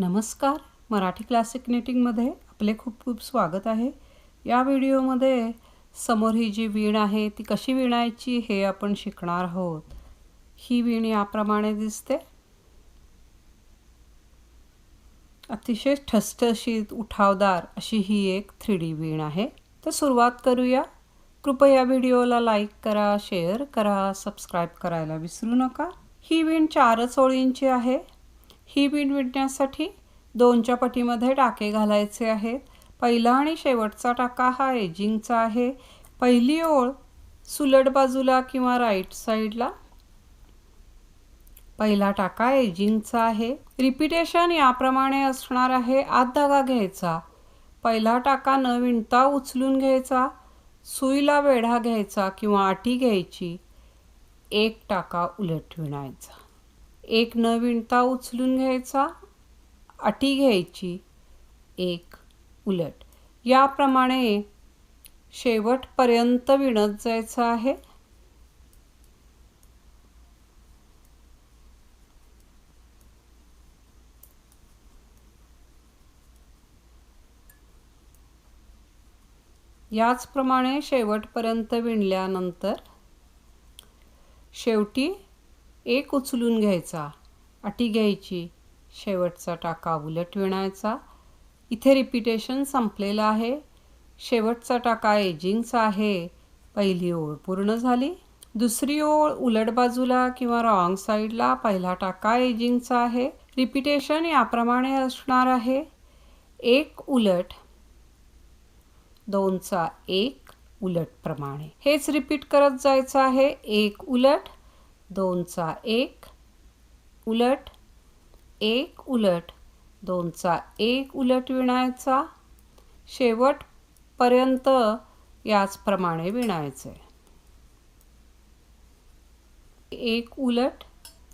नमस्कार. मराठी क्लासिक निटिंगमध्ये आपले खूप खूप स्वागत आहे. या व्हिडिओमध्ये समोर ही जी वीण आहे ती कशी विणायची हे आपण शिकणार आहोत. ही वीण याप्रमाणे दिसते. अतिशय ठसठशीत उठावदार अशी ही एक थ्री डी वीण आहे. तर सुरुवात करूया. कृपया व्हिडिओला लाईक करा शेअर करा सबस्क्राईब करायला विसरू नका. ही वीण चारच ओळींची आहे. ही वीण विणण्यासाठी दोनच्या पटीमध्ये टाके घालायचे आहेत. पहिला आणि शेवटचा टाका हा एजिंगचा आहे. पहिली ओळ सुलट बाजूला किंवा राईट साईडला. पहिला टाका एजिंगचा आहे. रिपिटेशन याप्रमाणे असणार आहे. आत धागा घ्यायचा. पहिला टाका न विणता उचलून घ्यायचा. सुईला वेढा घ्यायचा किंवा आटी घ्यायची. एक टाका उलट विणायचा. एक न विणता उचलून घ्यायचा अटी घ्यायची एक उलट. याप्रमाणे शेवटपर्यंत विणत जायचं आहे. याचप्रमाणे शेवटपर्यंत विणल्यानंतर शेवटी एक उचलून घ्यायचा अटी घ्यायची शेवटचा टाका उलट विणायचा. इथे रिपिटेशन संपलेलं आहे. शेवटचा टाका एजिंगचा आहे. पहिली ओळ पूर्ण झाली. दुसरी ओळ उलट बाजूला किंवा रॉंग साईडला पहिला टाका एजिंगचा आहे. रिपिटेशन याप्रमाणे असणार आहे. एक उलट दोनचा एक उलट प्रमाणे. हेच रिपीट करत जायचं आहे. एक उलट दोनचा एक उलट एक उलट. दोनचा एक उलट विणायचा. शेवटपर्यंत याचप्रमाणे विणायचे. एक उलट.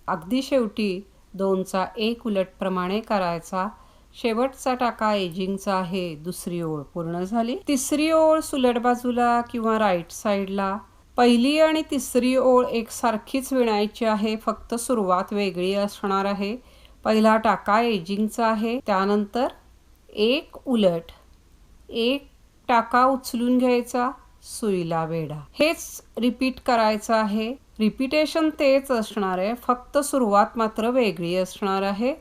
अगदी शेवटी दोनचा एक उलटप्रमाणे करायचा. शेवटचा टाका एजिंगचा आहे. दुसरी ओळ पूर्ण झाली. तिसरी ओळ सुलट बाजूला किंवा राईट साईडला पहिली आणि तिसरी ओळ एकसारखीच विणायची आहे फक्त सुरुवात वेगळी असणार आहे. पहिला टाका एजिंगचा आहे त्यानंतर एक उलट एक टाका उचलून घ्यायचा सुईला वेढा. हेच रिपीट करायचं आहे. रिपिटेशन तेच असणार आहे फक्त सुरुवात मात्र वेगळी असणार आहे.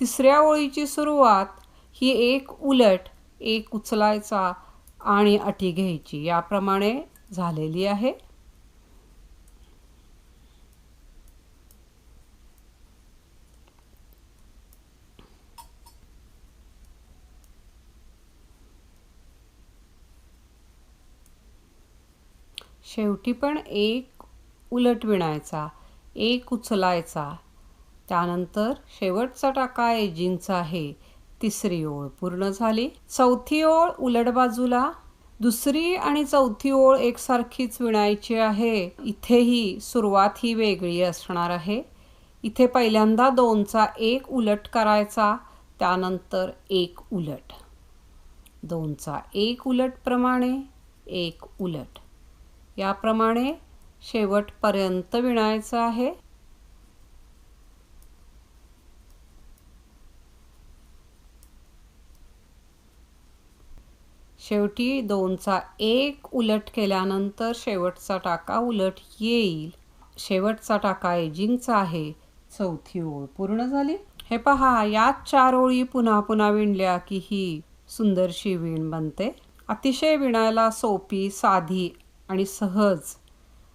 तिसऱ्या ओळीची सुरुवात ही एक उलट एक उचलायचा आणि अटी घ्यायची याप्रमाणे झालेली आहे. शेवटी पण एक उलट विणायचा एक उचलायचा. त्यानंतर शेवटचा टाका एजिंगचा आहे. तिसरी ओळ पूर्ण झाली. चौथी ओळ उलट बाजूला. दुसरी आणि चौथी ओळ एकसारखीच विणायची आहे. इथेही सुरुवात ही वेगळी असणार आहे. इथे पहिल्यांदा दोनचा एक उलट करायचा त्यानंतर एक उलट. दोनचा एक उलटप्रमाणे एक उलट. याप्रमाणे शेवटपर्यंत विणायचं आहे. शेवटी दोनचा एक उलट केल्यानंतर शेवटचा टाका उलट येईल. शेवटचा टाका एजिंगचा आहे. चौथी ओळ पूर्ण झाली. हे पहा याच चार ओळी पुन्हा पुन्हा विणल्या की ही सुंदरशी विण बनते. अतिशय विणायला सोपी साधी आणि सहज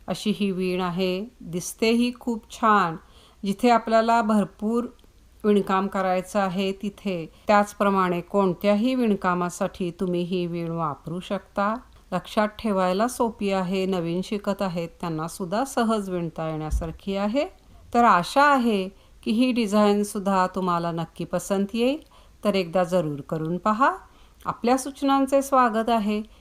अशी ही वीण आहे. दिसतेही खूप छान. जिथे आपल्याला भरपूर विणकाम करायचं आहे तिथे. त्याचप्रमाणे कोणत्याही विणकामासाठी तुम्ही ही वीण वापरू शकता. लक्षात ठेवायला सोपी आहे. नवीन शिकत आहेत. त्यांनासुद्धा सहज विणता येण्यासारखी आहे. तर आशा आहे की ही डिझाईनसुद्धा तुम्हाला नक्की पसंत येईल. तर एकदा जरूर करून पहा. आपल्या सूचनांचे स्वागत आहे.